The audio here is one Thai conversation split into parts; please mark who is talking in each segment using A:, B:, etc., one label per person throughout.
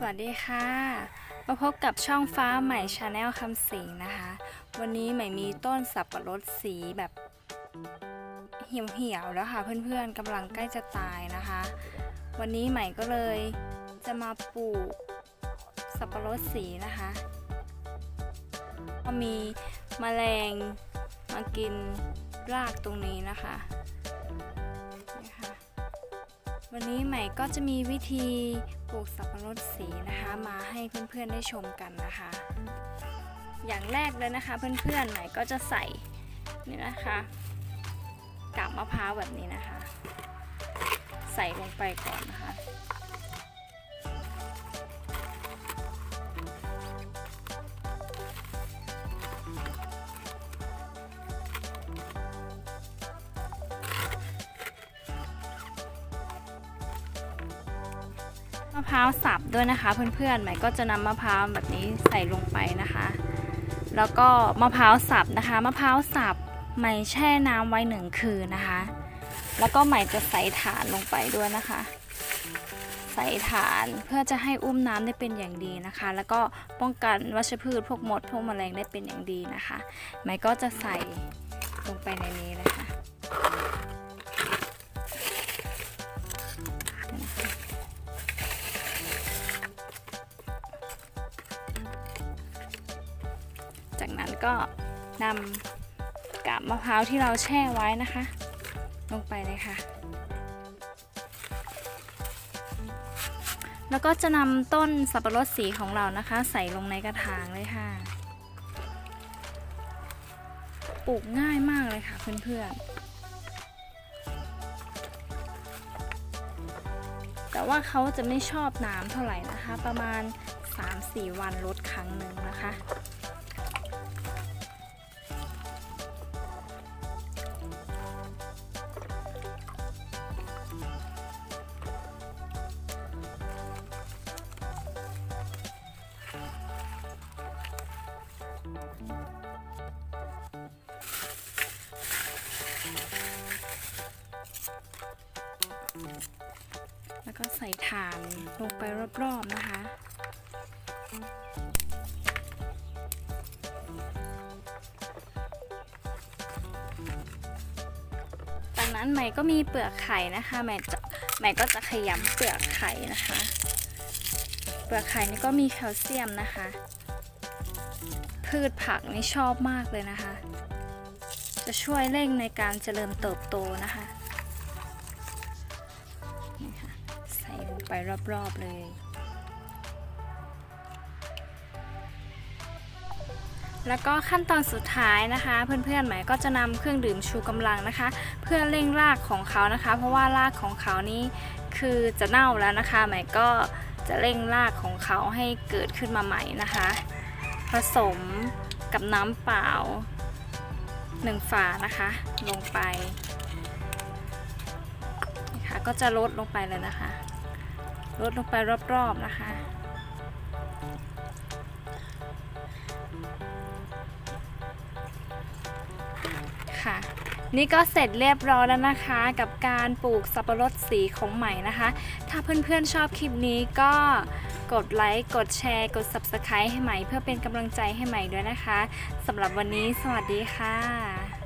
A: สวัสดีค่ะ มาพบกับช่องฟ้าใหม่ชาแนลคำสิงนะคะ วันนี้ใหม่มีต้นสับปะรดสีแบบเหี่ยวๆแล้วค่ะเพื่อนๆกำลังใกล้จะตายนะคะ วันนี้ใหม่ก็เลยจะมาปลูกสับปะรดสีนะคะก็มีแมลงมากินรากตรงนี้นะคะนี่ค่ะวันนี้ใหม่ก็จะมีวิธี ลูกสับปะรดสีนะคะมาให้เพื่อนๆได้ชมกันนะคะ อย่างแรกเลยนะคะ เพื่อนๆไหนก็จะใส่นี่นะคะกาบมะพร้าวแบบนี้นะคะ ใส่ลงไปก่อนนะคะ มะพร้าวสับด้วยนะคะ เพื่อนๆใหม่ก็จะนำมะพร้าวแบบนี้ใส่ลงไปนะคะ แล้วก็มะพร้าวสับนะคะ มะพร้าวสับใหม่แช่น้ำไว้หนึ่งคืนนะคะ แล้วก็ใหม่จะใส่ถ่านลงไปด้วยนะคะ ใส่ถ่านเพื่อจะให้อุ้มน้ำได้เป็นอย่างดีนะคะ แล้วก็ป้องกันวัชพืชพวกมดพวกแมลงได้เป็นอย่างดีนะคะใหม่ก็จะใส่ลงไปในนี้เลยค่ะ จากนั้นก็นำกาบมะพร้าวที่เราแช่ไว้นะคะ ลงไปเลยค่ะ แล้วก็จะนำต้นสับปะรดสีของเรานะคะ ใส่ลงในกระถางเลยค่ะ ปลูกง่ายมากเลยค่ะเพื่อนๆ แต่ว่าเขาจะไม่ชอบน้ำเท่าไหร่นะคะ ประมาณ 3-4 วันลดครั้งหนึ่งนะคะ ก็ใส่ถ่านลงไปรอบๆนะคะ จากนั้นใหม่ก็มีเปลือกไข่นะคะใหม่จะใหม่ก็จะขยำเปลือกไข่นะคะ เปลือกไข่นี่ก็มีแคลเซียมนะคะ พืชผักนี่ชอบมากเลยนะคะ จะช่วยเร่งในการเจริญเติบโตนะคะ ไปรอบๆเลย แล้วก็ขั้นตอนสุดท้ายนะคะ เพื่อนๆใหม่ก็จะนำเครื่องดื่มชูกำลังนะคะ เพื่อเร่งรากของเขานะคะ เพราะว่ารากของเขานี่คือจะเน่าแล้วนะคะใหม่ก็จะเร่งรากของเขาให้เกิดขึ้นมาใหม่นะคะ ผสมกับน้ำเปล่าหนึ่งฝานะคะ ลงไปนะคะก็จะลดลงไปเลยนะคะ ลดลงไปรอบๆนะคะ ค่ะ นี่ก็เสร็จเรียบร้อยแล้วนะคะ กับการปลูกสับปะรดสีของใหม่นะคะ ถ้าเพื่อนๆชอบคลิปนี้ก็กดไลค์ กดแชร์ กด Subscribe ให้ใหม่ เพื่อเป็นกำลังใจให้ใหม่ด้วยนะคะสำหรับวันนี้สวัสดีค่ะ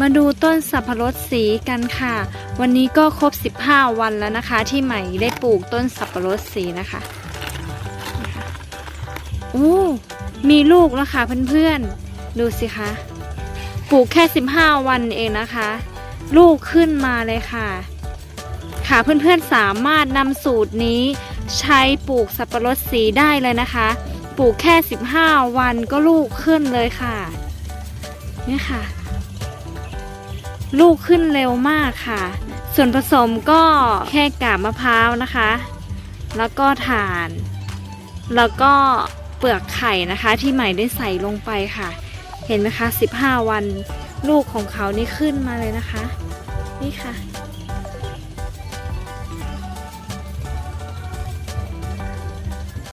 A: มาดูต้นสับปะรดสีกันค่ะ วันนี้ก็ครบ 15 วันแล้วนะคะ ที่ใหม่ได้ปลูกต้นสับปะรดสีนะคะอู้มีลูกแล้วค่ะเพื่อนๆ ดูสิคะปลูกแค่ 15 วันเองนะคะ ลูกขึ้นมาเลยค่ะ ค่ะเพื่อนๆสามารถนำสูตรนี้ ใช้ปลูกสับปะรดสีได้เลยนะคะ ปลูกแค่ 15 วันก็ลูกขึ้นเลยค่ะนี่ค่ะ ลูกขึ้นเร็วมากค่ะ ส่วนผสมก็แค่กาบมะพร้าวนะคะ แล้วก็ถ่าน แล้วก็เปลือกไข่นะคะ ที่ใหม่ได้ใส่ลงไปค่ะ เห็นไหมคะ 15 วันลูกของเขานี่ขึ้นมาเลยนะคะ นี่ค่ะ